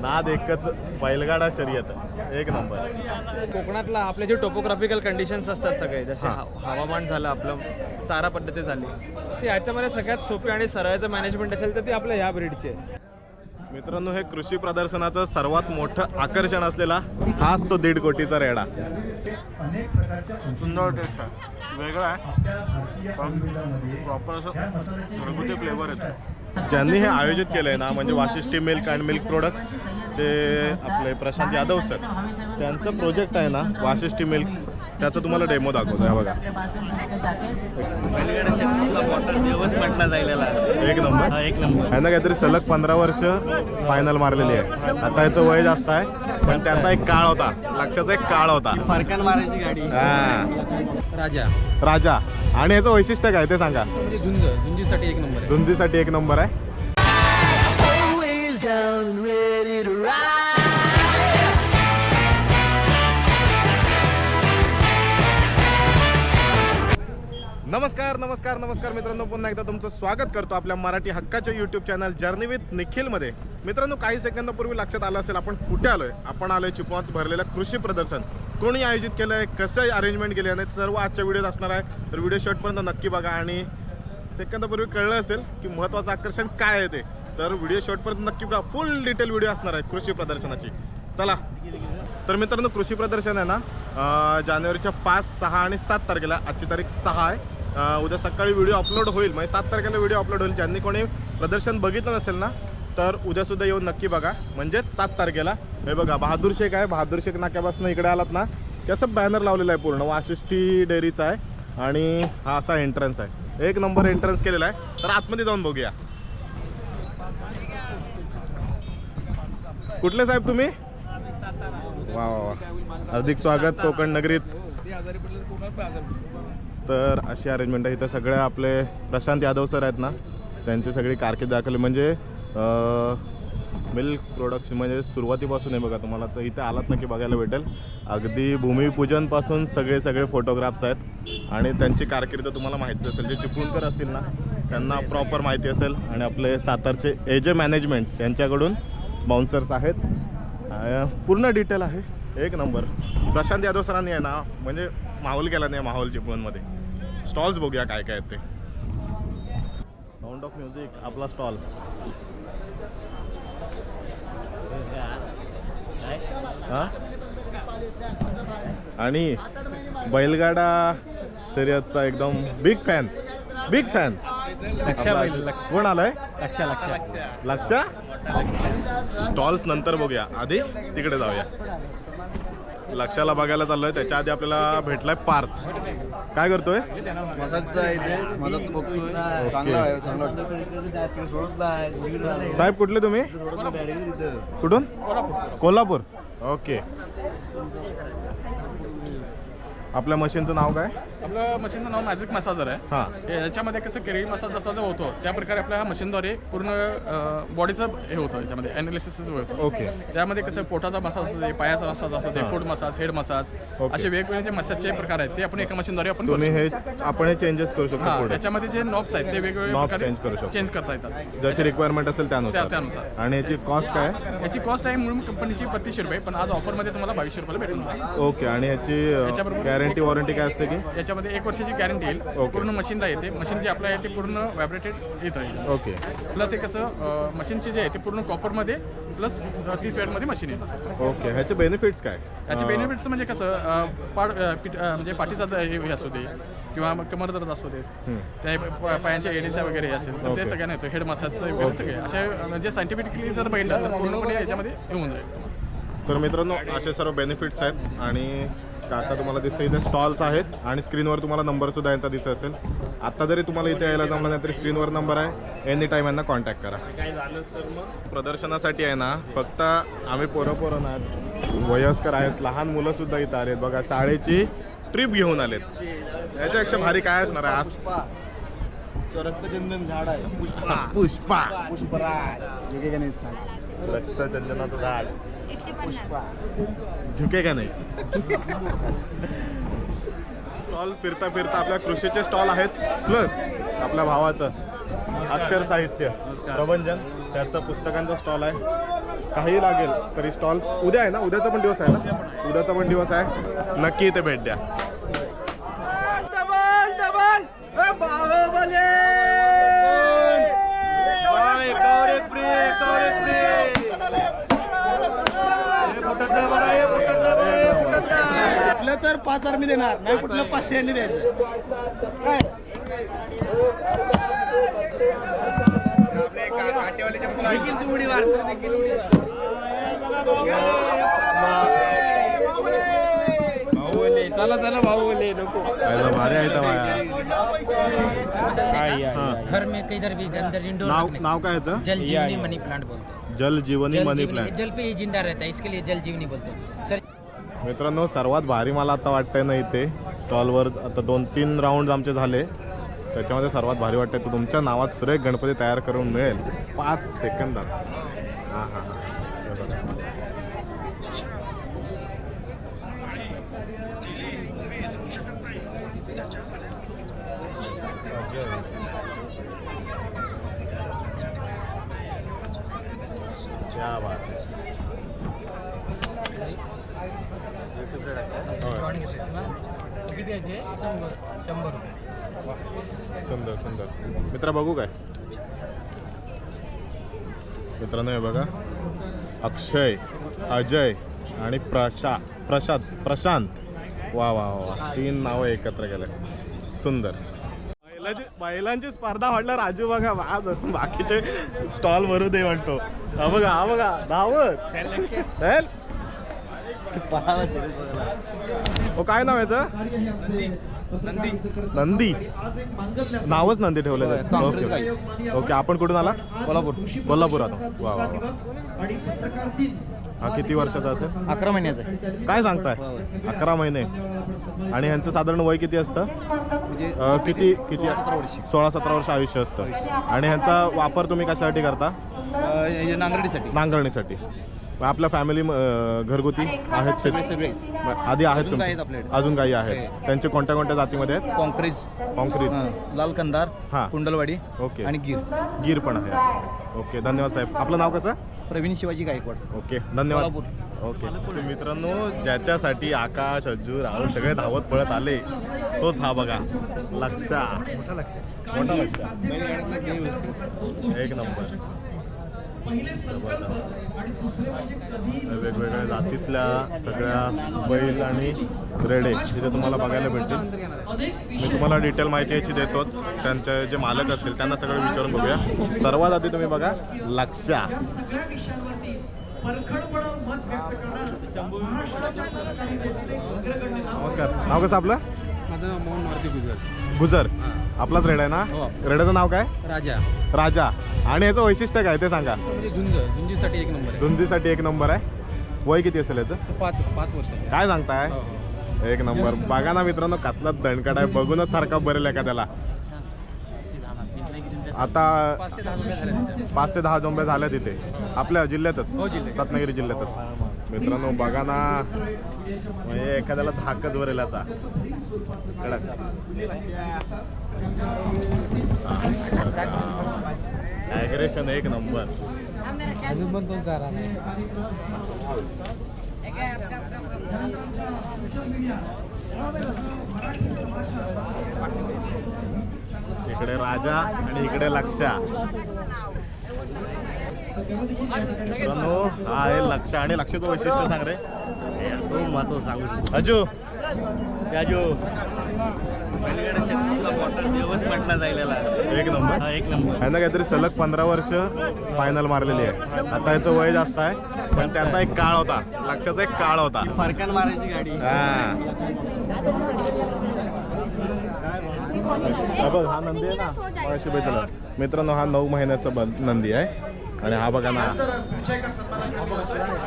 नाद एकच बैलगाडा शर्यत एक नंबर. कोकणातला आपले जे टोपोग्राफिकल कंडिशन्स असतात सगळे जसे हा. हव- हवामान झालं आपलं चारा पद्धती झाली ते याच्यामध्ये सगळ्यात सोपी आणि सरळचं मॅनेजमेंट असेल तर ती आपल्या ह्या ब्रीडची आहे मित्रांनो हे कृषी प्रदर्शनाचं सर्वात मोठं आकर्षण असलेला हाच तो दीड कोटीचा रेडा. सुंदर टेस्ट आहे. वेगळा आहे पण प्रॉपर असं घरगुती फ्लेवर येतो. ज्यांनी हे आयोजित केलं आहे ना म्हणजे Vashishthi milk and milk products चे आपले प्रशांत यादव सर त्यांचं प्रोजेक्ट आहे ना वाशिष्ठी मिल्क त्याचं तुम्हाला डेमो दाखवतो आहे बघा. एक नंबर एक नंबर ह्यानं काहीतरी सलग पंधरा वर्ष फायनल मारलेली आहे. आता याचं वय जास्त आहे पण त्याचा एक काळ होता. लक्षाचा एक काळ होता. फरकान मारायची गाडी. हा. राजा. राजा आणि याचं वैशिष्ट्य काय ते सांगा. म्हणजे झुंज झुंजीसाठी एक नंबर आहे. झुंजीसाठी एक नंबर आहे. Down and ready to ride. नमस्कार नमस्कार नमस्कार मित्रांनो पुन्हा एकदा तुमचं स्वागत करतो आपल्या मराठी हक्काच्या यूट्यूब चॅनल जर्नी विथ निखिलमध्ये. मित्रांनो काही सेकंदापूर्वी लक्षात आलं असेल आपण कुठे आलोय? आपण आलोय चिपवात भरलेलं कृषी प्रदर्शन. कोणी आयोजित केलं आहे कसं अरेंजमेंट केले आहे सर्व आजच्या व्हिडिओत असणार आहे. तर व्हिडिओ शॉटपर्यंत नक्की बघा. आणि सेकंदापूर्वी कळलं असेल की महत्त्वाचं आकर्षण काय आहे ते. तर व्हिडिओ शॉर्टपर्यंत नक्की बघा. फुल डिटेल व्हिडिओ असणार आहे कृषी प्रदर्शनाची. चला. तर मित्रांनो कृषी प्रदर्शन आहे ना जानेवारीच्या पाच सहा आणि सात तारखेला. आजची तारीख सहा आहे. उद्या सकाळी व्हिडिओ अपलोड होईल. म्हणजे सात तारखेला व्हिडिओ अपलोड होईल. ज्यांनी कोणी प्रदर्शन बघितलं नसेल ना तर उद्यासुद्धा येऊन नक्की बघा. म्हणजेच सात तारखेला. हे बघा बहादूर शेख आहे. बहादूर शेख नाक्यापासून इकडे आलात ना त्याचं बॅनर लावलेलं आहे पूर्ण. वाशिष्ठी डेअरीचा आहे. आणि हा असा एंट्रन्स आहे. एक नंबर एंट्रन्स केलेला आहे. तर आतमध्ये जाऊन बघूया. कुठले साहेब तुम्ही? वा वा वा. हार्दिक स्वागत कोकण नगरीत. तर अशी अरेंजमेंट आहे. इथं सगळे आपले प्रशांत यादव सर आहेत ना त्यांची सगळी कारकीर्द दाखवली. म्हणजे मिल्क प्रोडक्ट्स म्हणजे सुरुवातीपासून आहे बघा तुम्हाला. तर इथे आलात नक्की बघायला भेटेल. अगदी भूमिपूजनपासून सगळे सगळे फोटोग्राफ्स आहेत. आणि त्यांची कारकीर्द तुम्हाला माहिती असेल. जे चिपळूणकर असतील ना त्यांना प्रॉपर माहिती असेल. आणि आपले सातारचे एजे मॅनेजमेंट यांच्याकडून बाउन्सर्स आहेत. पूर्ण डिटेल आहे. एक नंबर प्रशांत यादव सरांनी आहे ना म्हणजे माहोल केला नाही माहोल चिपळूणमध्ये. स्टॉल्स बघूया काय काय आहेत ते. साऊंड ऑफ म्युझिक आपला स्टॉल आणि बैलगाडा शर्यतचा एकदम बिग फॅन बिग फॅन कोण आलाय? लक्ष लक्ष लक्ष स्टॉल्स नंतर बघूया. आधी तिकडे जाऊया. लक्षाला बघायला चाललोय. त्याच्या आधी आपल्याला भेटलाय पार्थ. काय करतोय. साहेब कुठले तुम्ही? कुठून? कोल्हापूर. ओके. आपल्या मशीनचं नाव काय आपलं मशीनचं नाव मॅजिक मसाजर आहे हां हे- याच्यामध्ये कसं केरळी मसाज जसा जो होतो त्या प्रकारे आपल्या मशीनद्वारे पूर्ण बॉडीचं हे होतं याच्यामध्ये अनालिसिस होतं ओके त्यामध्ये कसं पोटाचा मसाज असू दे पायाचा मसाज असू दे हां. Food massage head massage okay. असे वेगवेगळे जे मसाजचे प्रकार आहेत ते आपण एका मशीनद्वारे आपण करू तुम्ही हे. आपण हे चेंजेस करू शकतो हा पुढे त्याच्यामध्ये जे नॉब्स आहेत ते वेगवेगळे Knobs change करू शकतो. चेंज करता येतात जशी रिक्वायरमेंट असेल त्या- त्यानुसार त्यानुसार. आणि याची कॉस्ट काय आहे? याची कॉस्ट आहे म्हणून कंपनीची बत्तीसशे रुपये पण आज ऑफरमध्ये तुम्हाला बावीसशे रुपयाला भेटून जाईल ओके आणि याची याच्याबरोबर- गॅरंटी वॉरंटी काय असते की याच्यामध्ये एक वर्षाची गॅरंटी येईल. ओके. पूर्ण मशीनला येते. मशीन जे आपलं आहे ते पूर्ण व्हायब्रेटेड येतं याच्यात. ओके प्लस हे कसं मशीनचे जे आहे ते पूर्ण कॉपरमध्ये प्लस तीस वेळमध्ये मशीन येतं. ओके ह्याचे बेनिफिट्स काय? याचे अं, बेनिफिट्स म्हणजे कसं अं, पाड अं, पिठ अं, म्हणजे पाठीचा द- हे हे असू दे किंवा मग कमर दर्द असू दे हं. त्या प- पायांच्या एडीचा वगैरे हे असेल तर. ते सगळ्यांना येतं. हेड मसाजचं वगैरे सगळे. असे म्हणजे सायंटिफिकली जर बघितलं तर पूर्णपणे याच्यामध्ये येऊन जाईल. तर मित्रांनो असे सर्व बेनिफिट्स आहेत आणि काका तुम्हाला दिसतं इथे स्टॉल्स आहेत आणि स्क्रीनवर तुम्हाला नंबर सुद्धा यांचा दिसत असेल. आता जरी तुम्हाला इथे यायला जमलं नाही तरी स्क्रीनवर नंबर आहे. एनी टाईम यांना कॉन्टॅक्ट करा. प्रदर्शनासाठी आहे ना फक्त आम्ही पोरं पोरं नाहीत वयस्कर आहेत लहान मुलं सुद्धा इथं आलेत. बघा शाळेची ट्रिप घेऊन आलेत. याच्यापेक्षा भारी काय असणार आहे? आज रक्तचंदन झाड आहे. पुष्पा. पुष्पा. पुष्पराज. सांग. रक्तचंदनाचं झाड. झुके का नाही? स्टॉल फिरता फिरता आपल्या कृषीचे स्टॉल आहेत प्लस आपल्या भावाचं अक्षर साहित्य प्रबंधन त्याचं पुस्तकांचा स्टॉल आहे. काही लागेल तरी स्टॉल उद्या आहे ना? उद्याचा पण दिवस आहे ना? उद्याचा पण दिवस आहे. नक्की इथे भेट द्या. कुठलं तर पाच हजार मी देणार नाही कुठलं पाचशे यांनी द्यायचं. भाऊ बोले चला चला भाऊ बोले नको भारी आहे. काय घर में किधर भी अंदर इंडोर नाव काय याचं? जल जीवनी। मनी प्लांट बोलते हैं। जल जीवनी मनी प्लांट जल पे ही जिंदा रहता है इसके लिए जल जीवनी बोलते हैं. सर मित्रांनो सर्वात भारी मला आता वाटतंय ना इथे स्टॉलवर आता दोन तीन राऊंड आमचे झाले. त्याच्यामध्ये सर्वात भारी वाटतंय तुमच्या नावात सुरेख गणपती तयार करून मिळेल. पाच सेकंदात. हां हां. क्या बात है। सुंदर सुंदर। मित्र बघू काय? मित्रांनो हे बघा. अक्षय अजय आणि प्रशा प्रशांत प्रशांत. वा वा वा तीन नावं एकत्र गेले सुंदर. बैलाची बैलांची स्पर्धा म्हटलं राजू बघा आज बाकीचे स्टॉल भरू दे म्हणतो. हा बघा हा बघा धावत. चल. ओ काय नाव याचं? नंदी. नावच नंदी ठेवलं ओके. ओके आपण कुठून आला? कोल्हापूर. कोल्हापुरात. वा वा. हा किती वर्षाचा असेल? अकरा महिन्याचं आहे. काय सांगताय? अकरा महिने. आणि ह्यांचं साधारण वय किती असतं? म्हणजे अं, किती किती सोळा सतरा वर्षी. सोळा सतरा वर्ष आयुष्य असतं. आणि ह्यांचा वापर तुम्ही कशासाठी करता? अं, हे नांगरडीसाठी नांगरणीसाठी. मग आपल्या फॅमिली घरगुती आहेत सगळे शेत? सगळे मग आधी आहेत अजून आपल्याकडे. अजून काही आहेत. त्यांचे कोणत्या कोणत्या जातीमध्ये आहेत? कॉन्क्रीज कॉन्क्रीट हं, लाल कंदार हा. कुंडलवाडी ओके. आणि गिर. गीर पण आहे. ओके धन्यवाद साहेब. आपलं नाव कसं? प्रवीण शिवाजी गायकवाड. ओके धन्यवाद. कोल्हापूर ओके. मित्रांनो ज्याच्यासाठी आकाश अज्जू राहुल सगळे धावत पळत आले तोच हा बघा. लक्षा मोठा लक्ष मोठा लक्ष एक नंबर. वेगवेगळ्या जातीतल्या सगळ्या बैल आणि रेडे तिथे तुम्हाला बघायला भेटतील. मी तुम्हाला डिटेल माहिती याची देतोच. त्यांचे जे मालक असतील त्यांना सगळं विचारून बघूया. सर्वात आधी तुम्ही बघा लक्षा नमस्कार. नाव कसं आपलं? माझं नाव मोहन मारुती गुजर गुजर. आपलाच रेड आहे ना? हो. रेड्याचं नाव काय? राजा. राजा. आणि याचं वैशिष्ट्य काय ते सांगा. म्हणजे झुंज झुंजीसाठी एक नंबर झुंजीसाठी एक नंबर आहे. वय किती असेल याचं? पाच पाच वर्षाचा काय सांगताय? एक नंबर. बघा ना मित्रांनो कातला दणकट आहे. बघूनच सारखा बरेल एखाद्याला आता पाच ते दहा रुपये झाले त्याचे. पाच ते दहा जोंबे झाल्या तिथे. आपल्या जिल्ह्यातच. हो, जिल्ह्यात. रत्नागिरी जिल्ह्यातच. मित्रांनो बघा ना. म्हणजे एखाद्याला धाकच वरेलाचा. कडक. ॲग्रेशन एक नंबर. अजून पण तोच दारा इकडे राजा आणि इकडे लक्षा हा आहे लक्ष आणि लक्षाचं वैशिष्ट्य सांग रे. तो महत्त्व सांगू शकतो. अजू राजू. एक नंबर. एक नंबर. ह्यांना काहीतरी सलग पंधरा वर्ष फायनल मारलेली आहे. आता याचं वय जास्त आहे पण त्याचा एक काळ होता. लक्षाचा एक काळ होता. फरकान मारायची गाडी. हा. हा बघ हा नंदी आहे ना भेटलं मित्रांनो हा नऊ महिन्याचा नंदी आहे. आणि हा बघा ना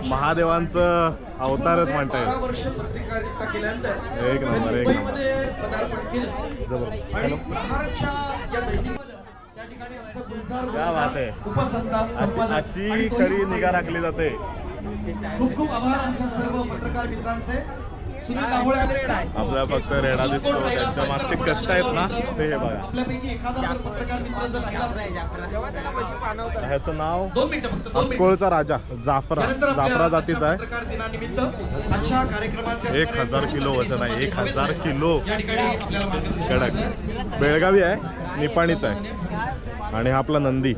महादेवांचं अवतारच म्हणता येईल. एक नंबर एक नंबर. जबर. हॅलो. बात आहे. अशी खरी निगा राखली जाते. खूप खूप आभार आमच्या सर्व पत्रकार मित्रांचे. आपल्याला फक्त रेडा दिसतो. त्यांच्या मागचे कष्ट आहेत ना ते हे बघा. ह्याचं नाव अक्कोळचा राजा जाफरा. जाफरा जातीचा आहे. एक हजार किलो वजन आहे. एक हजार किलो. कडक. बेळगावी आहे. निपाणीचा आहे. आणि हा आपला नंदी.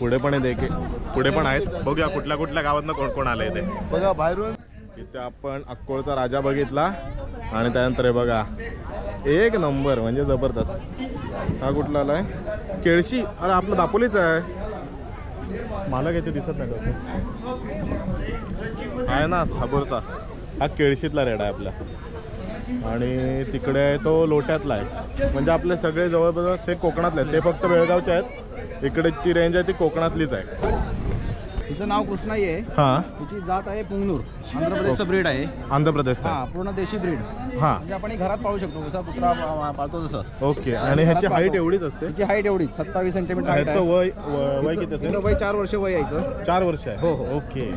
पुढे पण पुढे पण आहेत. बघूया कुठल्या कुठल्या गावातनं कोण कोण आलंय ते. बघा बाहेरून इथे आपण अक्कोळचा राजा बघितला आणि त्यानंतर हे बघा एक नंबर म्हणजे जबरदस्त. हा कुठला आलाय केळशी. अरे आपलं दापोलीच आहे. मला काही दिसत नाही का? आहे ना साबोरचा. हा केळशीतला रेड आहे आपला. आणि तिकडे आहे तो लोट्यातला आहे. म्हणजे आपले सगळे जवळपास हे कोकणातले आहेत. ते फक्त बेळगावचे आहेत. इकडेची रेंज आहे ती कोकणातलीच आहे. तिचं नाव कृष्णाई आहे हां. तिची जात आहे पुंगनूर आंध्र प्रदेशचं ब्रीड आहे. आंध्र प्रदेशचा हा पूर्ण देशी ब्रीड हां. म्हणजे आपण हे घरात पाळू शकतो. जसा कुत्रा पा- पाळतो तसंच ओके. आणि ह्याची हाईट एवढीच असते? तिची हाईट एवढीच. सत्तावीस सेंटीमीटर हाईट ह्याचं आहे. वय वय किती तिचं असेल? वय चार वर्ष वय यायचं चार वर्ष आहे. हो, हो. ओके.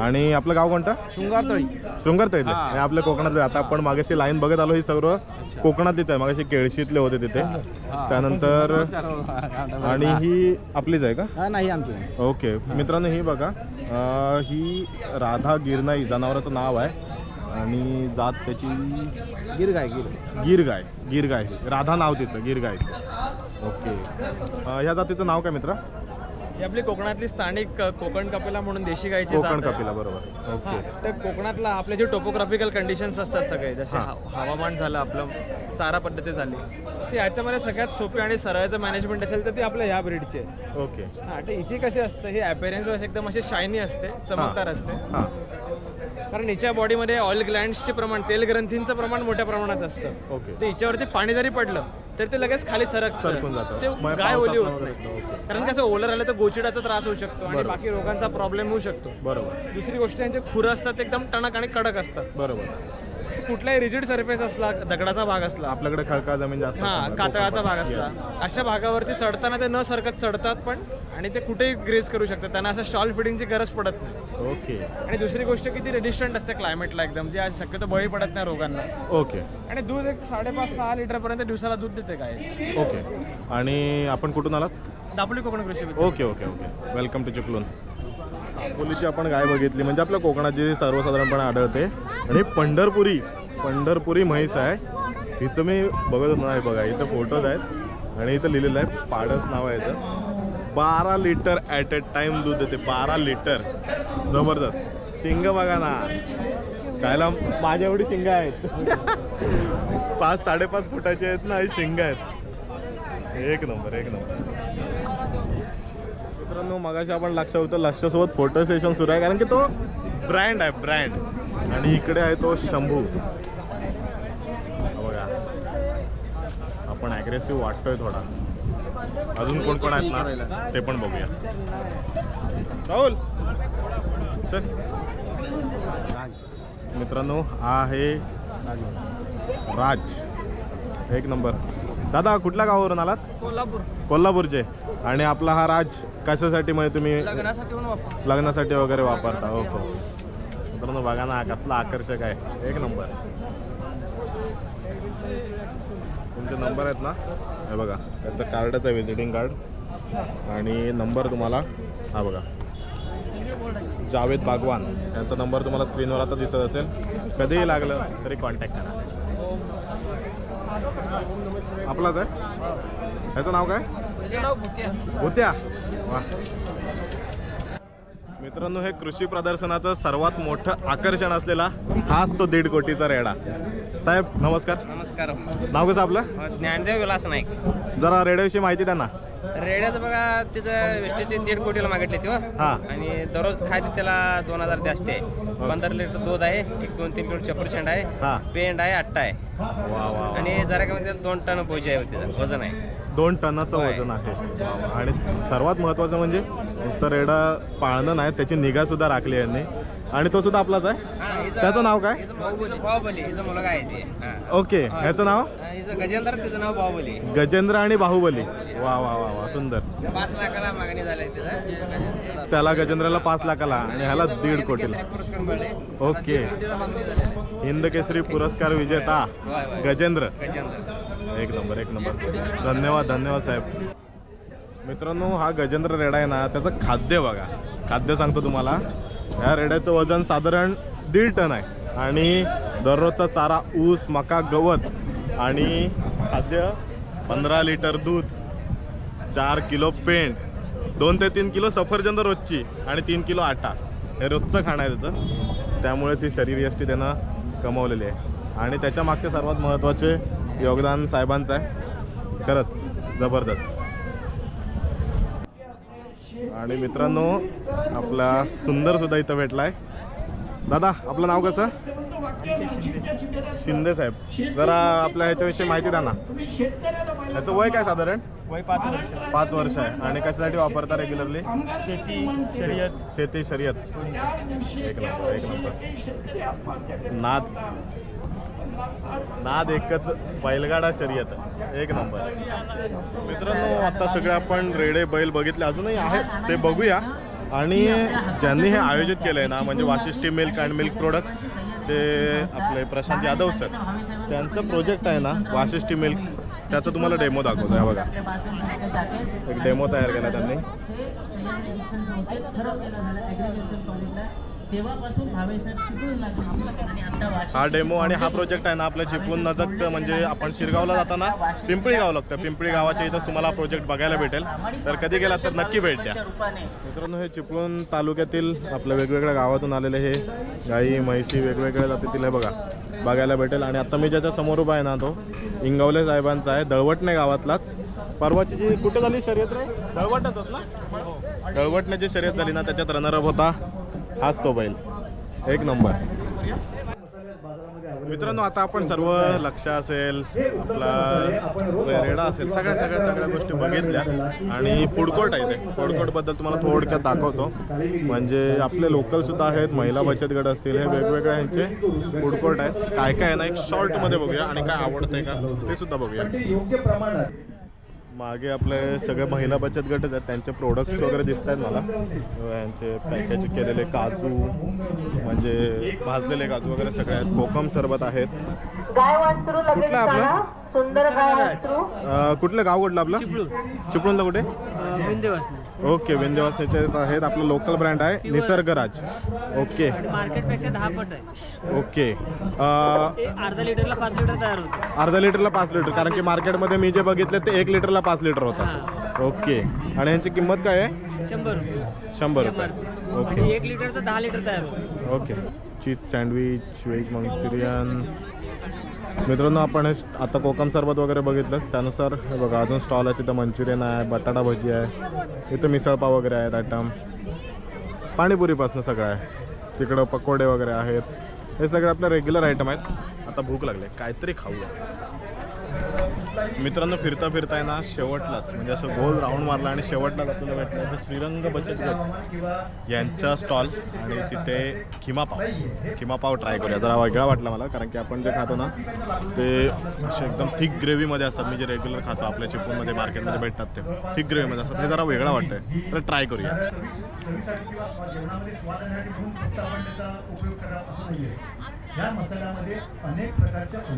आणि आपलं गाव कोणतं? शृंगार तळी शृंगार तैल हा. हे आपल्या कोकणातले आता आपण मागाशी लाईन बघत आलो ही सर्व कोकणातलीच आहे. मागाशी केळशीतले होते तिथे. त्यानंतर. आणि ही आपलीच आहे का? हा, नाही आमची ओके. मित्रांनो ही बघा. ही राधा गिरनाई जनावराचं नाव आहे. आणि जात त्याची गिर गाय गिर गिर गाय गिर गाय राधा नाव तिचं गिर गायचं ओके ह्या जातीचं नाव काय मित्र? ही आपली कोकणातली स्थानिक कोकण कपिला म्हणून देशी गायची कोकण. कपिला बरोबर. ओके. तर कोकणातला आपले जे टोपोग्राफिकल कंडिशन्स असतात सगळे जसे. हव- हवामान झालं आपलं चारा पद्धती झाली ते याच्यामध्ये सगळ्यात सोपी आणि सरळचं मॅनेजमेंट असेल तर ती आपल्या ह्या ब्रीडची ओके. हा तर हिची कशी असते ही अपेरेन्स वाईज एकदम अशी शायनी असते चमकदार असते. कारण हिच्या बॉडीमध्ये ऑइल ग्लँड्सचे प्रमाण तेल ग्रंथींचं प्रमाण मोठ्या प्रमाणात असतं. ओके. ते हिच्यावरती पाणी जरी पडलं तर ते लगेच खाली सरकतं. सरकून जातं. ते गाय ओली होत नाही. कारण कसं ओलं राहिलं तर गोचिडाचा त्रास होऊ शकतो आणि बरोबर. बाकी रोगांचा प्रॉब्लेम होऊ शकतो. बरोबर. दुसरी गोष्ट यांचे खुरं असतात ते एकदम टणक आणि कडक असतात. बरोबर. कुठलाही रिजिड सरफेस असला दगडाचा भाग असला. आपल्याकडे खडका जमीन जास्त हा. कातळाचा भाग असला. Yes. अशा भागावरती चढताना ते न सरकत चढतात पण आणि ते कुठेही ग्रेस करू शकतात. त्यांना असं स्टॉल फिडिंगची गरज पडत नाही. ओके आणि दुसरी गोष्ट की ती रेडिस्टंट असते क्लायमेटला एकदम ती आज शक्यतो बळी पडत नाही रोगांना. ओके आणि दूध एक साडेपाच सहा लिटरपर्यंत दिवसाला दूध देते काय. ओके आणि आपण कुठून आलात? दापोली कोकण कृषी विद्यापीठ. Okay okay okay welcome to Chiplun अकोलीची आपण गाय बघितली. म्हणजे आपल्या कोकणाची सर्वसाधारणपणे आढळते. आणि पंढरपुरी पंढरपुरी म्हैस आहे. हिचं मी बघत नाही बघा. इथं फोटोज आहेत. आणि इथं लिहिलेलं आहे पाडस नाव आहे इथं. बारा लिटर ॲट अ टाईम दूध देते. बारा लिटर जबरदस्त. शिंग बघा ना. कायला माझ्या एवढी शिंग आहेत. पाच साडेपाच फुटाचे आहेत ना हे शिंग आहेत. एक नंबर एक नंबर. मित्रांनो मगाशी आपण लक्ष होतं लक्षासोबत फोटो सेशन सुरू आहे कारण की तो ब्रँड आहे ब्रँड आणि इकडे आहे तो शंभू. बघा. आपण ॲग्रेसिव्ह वाटतोय थोडा. अजून कोण कोण आहेत ना ते पण बघूया. राहुल चल. मित्रांनो हा आहे राज. एक नंबर. दादा कुठल्या गावावरून आलात? कोल्हापूर. कोल्हापूरचे. आणि आपला हा राज कशासाठी म्हणजे तुम्ही लग्नासाठी वगैरे वापरता? हो हो मित्रांनो बघा ना कसला आकर्षक आहे. एक नंबर. तुमचे नंबर आहेत ना? हे बघा त्याचं कार्डच आहे व्हिजिटिंग कार्ड आणि नंबर तुम्हाला हा बघा. जावेद बागवान. त्यांचा नंबर तुम्हाला स्क्रीनवर आता दिसत असेल. कधीही लागलं तरी कॉन्टॅक्ट करा. आपलाच आहे? ह्याचं नाव काय? होत्या वा. मित्रांनो हे कृषी प्रदर्शनाचं सर्वात मोठं आकर्षण असलेला हाच तो दीड कोटीचा रेडा. साहेब नमस्कार. नमस्कार. नाव कसं आपलं? ज्ञानदेव विलास नाईक. जरा रेड्याविषयी माहिती द्या ना. रेड्याचं बघा तिथं वेस्टेजचे दीड कोटीला मागितले तेव्हा हा. आणि दररोज खायचे त्याला दोन हजार जास्त आहे पंधरा लिटर दूध आहे एक दोन तीन किलो चपरचंड आहे हा. पेंड आहे अट्टा आहे. वा वा वा. आणि जरा काय म्हणते दोन टन पोजी आहे त्याचं वजन आहे. दोन टनाचं होय. वजन आहे. वा वा. आणि सर्वात महत्त्वाचं म्हणजे नुसतं रेडा पाळणं नाही त्याची निगा सुद्धा राखली यांनी. आणि तो सुद्धा आपलाच आहे? त्याचं नाव काय? बाहुबली हिचं मुलगा आहे ते. हा. ओके ह्याचं नाव? गजेंद्र तिचं नाव बाहुबली गजेंद्र आणि बाहुबली. वा वा वा वा सुंदर. पाच लाखाला मागणी झाली त्याला गजेंद्राला पाच लाखाला आणि ह्याला दीड कोटीला. मिळाले. ओके. हिंद केसरी पुरस्कार विजेता. गजेंद्र. एक नंबर एक नंबर. धन्यवाद धन्यवाद साहेब. मित्रांनो हा गजेंद्र रेडा आहे ना त्याचं खाद्य बघा. खाद्य सांगतो तुम्हाला. या रेड्याचं वजन साधारण दीड टन आहे. आणि दररोजचा चारा ऊस मका गवत आणि खाद्य पंधरा लिटर दूध चार किलो पेंट दोन ते तीन किलो सफरचंद रोजची आणि तीन किलो आटा. हे रोजचं खाणं आहे त्याचं. त्यामुळेच ही शरीर यष्टी त्यानं कमवलेली आहे. आणि त्याच्या मागचे सर्वात महत्त्वाचे योगदान साहेबांचं आहे. खरंच जबरदस्त. आणि मित्रांनो आपला सुंदर सुद्धा इथं भेटलाय. दादा आपलं नाव कसं? शिंदे साहेब. जरा आपल्या ह्याच्याविषयी माहिती द्या ना. ह्याचं वय काय साधारण? वय पाच वर्ष. पाच वर्ष आहे. आणि कशासाठी वापरता रेग्युलरली शेती शर्यत. शेती शर्यत. एक नंबर एक नंबर. नाद. नाद एकच बैलगाडा शर्यत. एक नंबर. मित्रांनो आता सगळे आपण रेडे बैल बघितले. अजूनही आहेत ते बघूया. आणि ज्यांनी हे आयोजित केलं आहे ना म्हणजे वाशिष्ठी मिल्क अँड मिल्क प्रोडक्ट्सचे आपले प्रशांत यादव सर त्यांचं प्रोजेक्ट आहे ना वाशिष्ठी मिल्क. त्याचा तुम्हाला डेमो दाखवतो. आहे बघा. एक डेमो तयार केला त्यांनी. वाशिम हा डेमो आणि हा प्रोजेक्ट आहे ना आपल्या चिपळूण नजकचं म्हणजे आपण शिरगावला जाताना पिंपळी गाव लागतं. पिंपळी गावाच्या इथंच तुम्हाला हा प्रोजेक्ट बघायला भेटेल. तर कधी गेला तर नक्की भेट द्या. मित्रांनो हे चिपळूण तालुक्यातील आपल्या वेगवेगळ्या गावातून आलेले हे गाई म्हैशी वेगवेगळ्या जातीतील हे बघा बघायला भेटेल. आणि आता मी ज्याच्या समोर उभा आहे ना तो इंगवले साहेबांचा आहे दळवटणे गावातलाच. परवाची जी कुठे झाली शर्यत रे? दळवटच ना? दळवटण्याची शर्यत झाली ना त्याच्यात रनरअप होता. हाच तो बैल. एक नंबर. मित्रांनो आता आपण सर्व लक्ष असेल आपला रेडा असेल सगळ्या सगळ्या सगळ्या गोष्टी बघितल्या. आणि फूड कोर्ट आहे ते. फूड कोर्टबद्दल तुम्हाला थोडक्यात दाखवतो. म्हणजे आपले लोकल सुद्धा आहेत महिला बचत गट असतील हे वेगवेगळ्या ह्यांचे फूड कोर्ट आहेत. काय काय आहे ना एक शॉर्टमध्ये बघूया. आणि काय आवडतंय का ते सुद्धा बघूया. मागे आपले सगळे महिला बचत गटच आहेत. त्यांचे प्रोडक्ट्स वगैरे दिसत आहेत मला. यांचे पॅकेज केलेले काजू म्हणजे भाजलेले काजू वगैरे सगळे आहेत. कोकम सरबत आहेत. गाय वासरू लगेच कुठलं आपलं? सुंदर कुठलं गाव कुठलं आपलं? चिपळूणला कुठे? ओके विंध्यवासचे आहेत. आपलं लोकल ब्रँड आहे निसर्गराज. ओके. मार्केटपेक्षा दहा पट आहे. ओके. अर्धा लिटरला पाच लिटर तयार होतं. अर्धा लिटरला पाच लिटर कारण की मार्केटमध्ये मी जे बघितले ते एक लिटरला पाच लिटर होतात ओके. आणि यांची किंमत काय आहे? शंभर रुपये. शंभर रुपये. ओके. एक लिटरचं दहा लिटर तयार होतं. Okay. Cheese sandwich veg manchurian मित्रांनो आपण हे आता कोकम सरबत वगैरे बघितलं त्यानुसार हे बघा अजून स्टॉल आहे तिथं मंचुरियन आहे बटाटा भजी आहे इथं मिसळपाव वगैरे आहेत आयटम पाणीपुरीपासून सगळं आहे. तिकडं पकोडे वगैरे आहेत. हे सगळे आपले रेग्युलर आयटम आहेत. आता भूक लागले. काहीतरी खाऊया. मित्रांनो फिरता फिरता आहे ना शेवटलाच. म्हणजे असं गोल राऊंड मारला आणि शेवटलाच आपल्याला भेटलं. तर श्रीरंग बचत गट यांचा स्टॉल आणि तिथे खिमापाव खिमापाव ट्राय करूया. जरा वेगळा वाटला मला कारण की आपण जे खातो ना ते असे एकदम थिक ग्रेव्हीमध्ये असतात. मी जे रेग्युलर खातो आपल्या चिपूनमध्ये मार्केटमध्ये भेटतात ते. थिक ग्रेव्हीमध्ये असतात. हे जरा वेगळा वाटतंय. तर ट्राय करूया.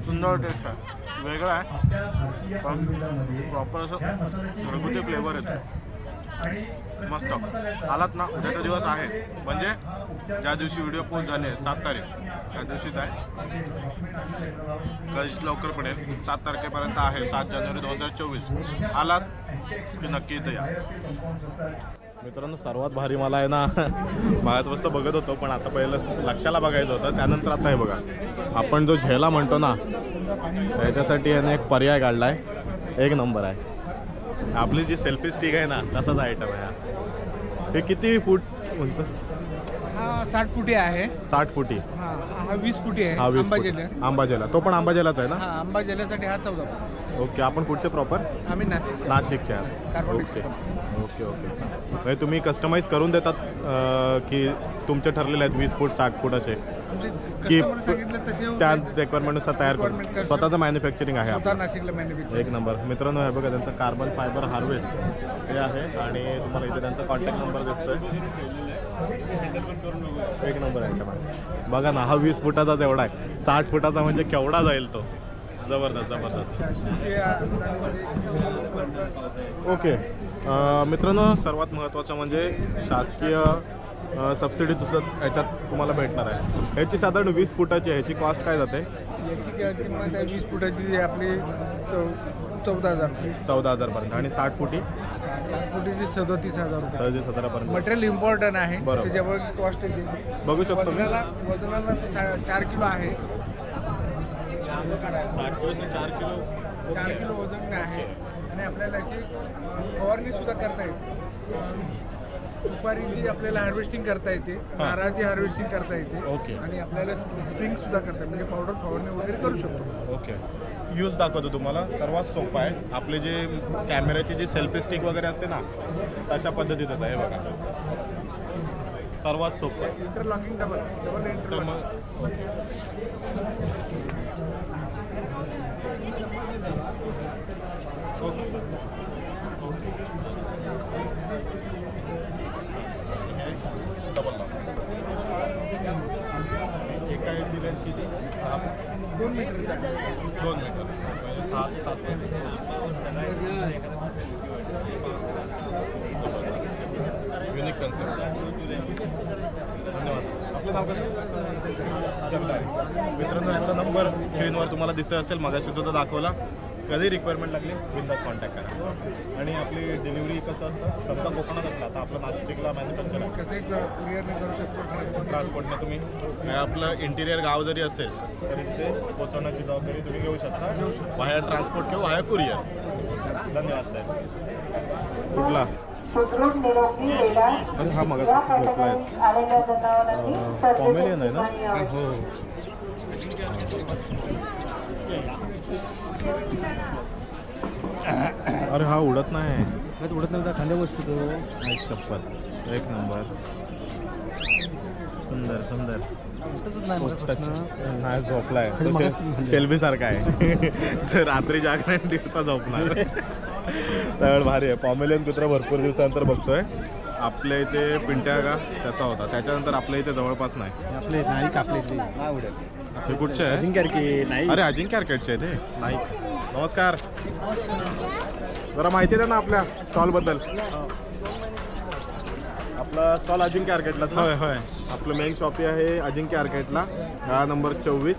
सुंदर टेस्ट आहे. वेगळा आहे. पण प्रॉपर असं घरगुती फ्लेवर येतो मस्त. आलात ना? उद्याचा दिवस आहे. म्हणजे ज्या दिवशी व्हिडिओ पोस्ट झाले सात तारीख. त्या दिवशीच आहे. कधी लवकर पडेल सात तारखेपर्यंत आहे. सात जानेवारी दोन हजार चोवीस. आलात की नक्की इथं या मित्रांनो सर्वात भारी मला आहे ना माझ्यात मस्त बघत होतो पण आता पहिलं लक्षाला बघायचं होतं त्यानंतर आता हे बघा. आपण जो झेला म्हणतो ना त्याच्यासाठी याने एक पर्याय काढला आहे एक नंबर आहे. आपली जी सेल्फी स्टिक आहे ना तसाच आयटम आहे हा. हे किती फूट उंच? हा साठ फुटी आहे. साठ फुटी. हा वीस फुटी आहे. जिल्हा आंबाजेला तो पण आंबाजेलाच आहे ना? हा आंबा जिल्ह्यासाठी हा चौदा ओके आपण कुठचे प्रॉपर आम्ही नाशिकचे. नाशिकचे. ओके. Okay okay. म्हणजे तुम्ही कस्टमाइज करून देतात की तुमचे ठरलेले आहेत वीस फूट साठ फूट असे? आमचे की. त्या रिक्वायरमेंटनुसार तयार करून. स्वतःचं मॅन्युफॅक्चरिंग आहे स्वतः आपलं. नाशिकला मॅन्युफॅक्चर एक नंबर. मित्रांनो हे बघा त्यांचं कार्बन फायबर हार्वेस्ट हे आहे आणि तुम्हाला इथे त्यांचा कॉन्टॅक्ट नंबर दिसतोय. एक नंबर आहे. का बघा ना हा वीस फुटाचाच एवढा आहे. साठ फुटाचा म्हणजे केवढा जाईल तो? जबरदस्त जबरदस्त. ओके. मित्रांनो सर्वात महत्त्वाचं म्हणजे शासकीय सबसिडी तुझं याच्यात तुम्हाला भेटणार आहे. ह्याची साधारण वीस फुटाची आहे ह्याची कॉस्ट काय जाते? याची किंमत आहे? वीस फुटाची आपली चौ चौदा हजार चौदा हजारपर्यंत आणि साठ फुटी? फुटीची सदोतीस हजार रुपये. सदतीस हजारापर्यंत. मटेरियल इम्पॉर्टंट आहे. बरोबर. त्याच्यावर कॉस्ट येते बघू शकतो. वजनाला वजनाला सा- चार किलो आहे. साठ किलो ते चार किलो चार किलो वजन आहे. आणि आपल्याला याची फवारणी सुद्धा करता येते. सुपारीची आपल्याला हार्वेस्टिंग करता येते नारळाची हार्वेस्टिंग करता येते. ओके. आणि आपल्याला स्प्रिंग सुद्धा करता म्हणजे पावडर फवारणी वगैरे करू शकतो. ओके. यूज दाखवतो तुम्हाला. सर्वात सोपं आहे. आपले जे कॅमेऱ्याची जी सेल्फी स्टिक वगैरे असते ना तशा पद्धतीतच आहे हे बघा. सर्वात सोपं इंटरलॉकिंग डबल डबल इंटरलॉकिंग दोन मीटर दोन मीटर म्हणजे सात सात युनिक कन्सेप्ट धन्यवाद आपलं नाव कसं? जगदाळे मित्रांनो यांचा नंबर स्क्रीनवर तुम्हाला दिसत असेल. मगाशी सुद्धा दाखवला. कधी रिक्वायरमेंट लागली? बिंदास कॉन्टॅक्ट करा. आणि आपली डिलिव्हरी कसं असतं? समजा कोकणात असतं. आता आपलं नाशिकला मॅन्युफॅक्चर कसं करू शकतो ट्रान्सपोर्टने तुम्ही. आपलं इंटिरियर गाव जरी असेल तरी ते पोहोचवण्याची जबाबदारी तुम्ही घेऊ शकता. वाया ट्रान्सपोर्ट किंवा वाया कुरिअर धन्यवाद साहेब. कुठला? सुदृढ निरोगी वेळा हा या कार्यक्रमात आलेल्या जनावरांनी हो. अरे हा उडत नाही. उडत नाही खांद्या बसतो तो. एक शपथ. एक नंबर. सुंदर सुंदर. नाही झोपलाय. शेल्बी सारखा आहे. रात्री जागरण दिवसा झोपणार. त्यावेळ भारी आहे. पॉमेलियन कुत्रा भरपूर दिवसानंतर बघतोय. आपल्या इथे पिंट्या का? त्याचा होता. त्याच्यानंतर आपल्या इथे जवळपास नाही. आपले नाईक आपले हे कुठचे आहे? की नाही. अरे अजिंक्य आर्केटचे आहे ते नाही. नमस्कार. जरा माहिती द्या ना आपल्या स्टॉलबद्दल. आपला स्टॉल अजिंक्य आर्केटला होय होय. आपलं मेन शॉपी आहे अजिंक्य आर्केटला गाळा नंबर चोवीस.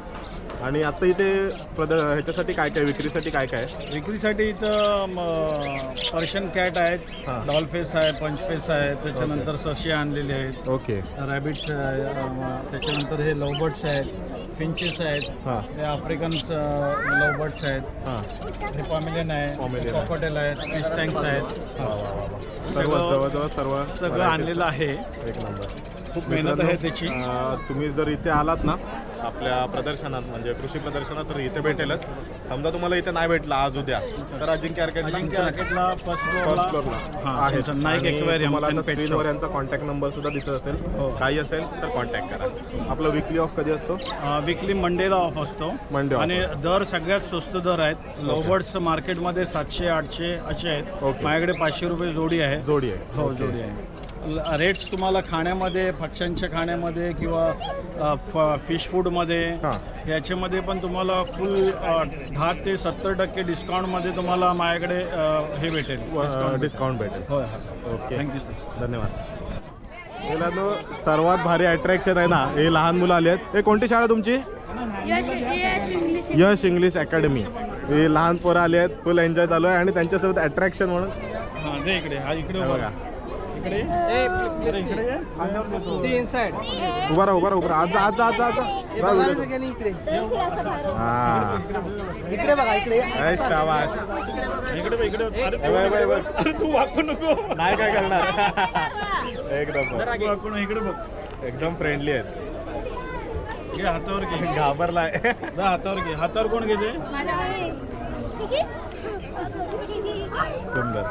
आणि आता इथे प्रद ह्याच्यासाठी काय काय विक्रीसाठी काय काय आहे? विक्रीसाठी इथं पर्शियन कॅट आहेत हां. डॉल फेस आहे पंच फेस आहे त्याच्यानंतर सशी आणलेले आहेत. ओके. रॅबिट्स त्याच्यानंटर हे लवबर्ड्स आहेत. फिंचेस आहेत. हां. हे आफ्रिकन लवबर्ड्स आहेत. हां. आहे. Pomelian आहे. कॉकटेल आहेत. फिश टँक्स आहेत. वा वा वा वा. सर्व सगळं- जवळजवळ सर्व सगळं आणलेलं आहे. एक नंबर. खूप मेहनत आहे त्याची. अं, तुम्ही जर इथे आलात ना आपल्या प्रदर्शनात म्हणजे कृषी प्रदर्शनात तर इथे भेटेलच. समजा तुम्हाला इथे नाही भेटला आज उद्या. तर अजिंक्य अजिंक्य फर्स्ट फ्लोअरला. यांचा कॉन्टॅक्ट नंबर सुद्धा दिसत असेल. हो. काही असेल तर कॉन्टॅक्ट करा. आपला विकली ऑफ कधी असतो? विकली मंडेला ऑफ असतो. Off आणि. दर सगळ्यात स्वस्त दर आहेत. लवबर्ड्स मार्केटमध्ये सातशे आठशे असे आहेत. माझ्याकडे पाचशे रुपये जोडी आहे. जोडी आहे. हो. जोडी आहे. रेट्स तुम्हाला खाण्यामध्ये पक्ष्यांच्या खाण्यामध्ये किंवा फिश फूडमध्ये हां. याच्यामध्ये पण तुम्हाला फुल दहा ते सत्तर टक्के डिस्काउंटमध्ये तुम्हाला माझ्याकडे अ, हे भेटेल. डिस्काउंट डिस्काउंट भेटेल. होय होय. ओके. थँक्यू सर धन्यवाद. मुलांनो सर्वात भारी अट्रॅक्शन आहे ना हे लहान मुलं आली आहेत हे कोणती शाळा तुमची? यश इंग्लिश अकॅडमी हे लहान पोरं आली आहेत फुल एन्जॉय चालू आहे आणि त्यांच्यासोबत अट्रॅक्शन म्हणून. हां इकडे. हा इकडे हे बघा. राहा. इकडे अरे, इकडे ये. उभा राहा उभा राहा उभा राहा. आज जा, आज जा, आज. जा, आज जा. व्हिडिओ. हा इकडे. बघा इकडे इकडे बघ, इकडे. बघ. अरे, बघ, बघ. अरे, तू वाकू नको. नाही काय करणार. एकदम. तू वाकू नको, इकडे बघ. एकदम फ्रेंडली आहेत. घे हातावर घे. घाबरलाय. जा हातावर घे. हातावर कोण घेते? सुंदर.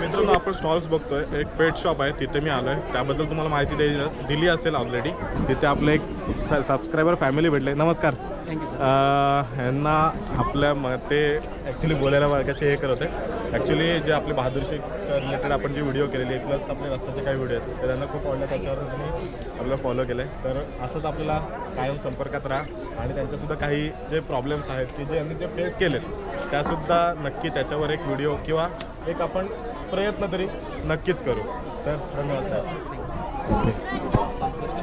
मित्रांनो आपण स्टॉल्स बघतोय. एक पेट शॉप आहे तिथे मी आलोय. त्याबद्दल तुम्हाला माहिती दिली असेल ऑलरेडी तिथे आपलं एक सबस्क्रायबर फॅमिली भेटले नमस्कार. यांना आपल्या म ते ॲक्च्युली बोलायला वर्गाचे हे करत आहे ॲक्च्युली जे आपले बहादूरशी रिलेटेड आपण जी व्हिडिओ केलेली आहे प्लस आपले रस्त्याचे काही व्हिडिओ आहेत ते त्यांना खूप आवडलं. त्याच्यावर त्यांनी आपल्याला फॉलो केलं आहे तर असंच आपल्याला कायम संपर्कात राहा आणि त्यांच्यासुद्धा काही जे प्रॉब्लेम्स आहेत की जे यांनी जे फेस केलेत त्यासुद्धा नक्की त्याच्यावर एक व्हिडिओ किंवा एक आपण प्रयत्न तरी नक्कीच करू. तर धन्यवाद साहेब ओके